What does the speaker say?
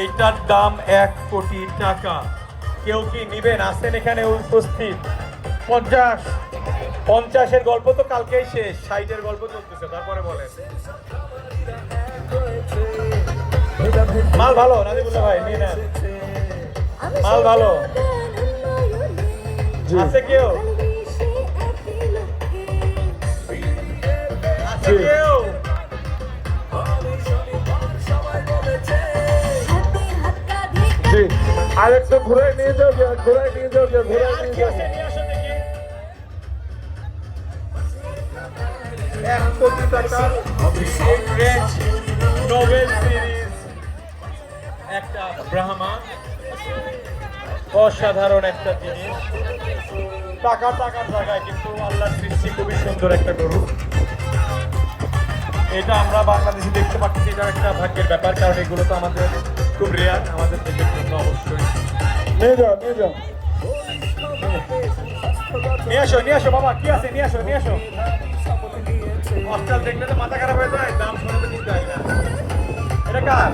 এইটার দাম এক কোটি টাকা। কেউ কি নিবেন? আসেন এখানে উপস্থিত। পঞ্চাশ। পঞ্চাশের গল্প তো কালকেই শেষ। ষাটের গল্প চলতেছে তারপরে বলেন। মাল ভালো নাদিবুল্লাহ ভাই নিয়ে নেন। মাল ভালো। আছে কেউ? আছে কেউ? জি আর একটু ঘুরে নিয়ে যাও ঘুরে নিয়ে যাও ঘুরে নিয়ে যাও। আছে নিয়ে আসো দেখি এক কোটি টাকার অভিষেক রেঞ্জ নোবেল সিরিজ একটা ব্রাহ্মা। অসাধারণ একটা জিনিস। টাকা টাকার জায়গায় কিন্তু আল্লাহর সৃষ্টি খুবই সুন্দর একটা গরু। এটা আমরা বাংলাদেশে দেখতে পাচ্ছি এটা একটা ভাগ্যের ব্যাপার কারণ এগুলো তো আমাদের খুব রেয়ার আমাদের দেশের জন্য অবশ্যই। নিয়ে যাও নিয়ে যাও। নিয়ে আসো নিয়ে আসো বাবা কি আছে? নিয়ে আসো নিয়ে আসো। হসপিটাল দেখলে তো মাথা খারাপ হয়ে যায় দাম শুনে তো নিতে হয় না। এটা কার?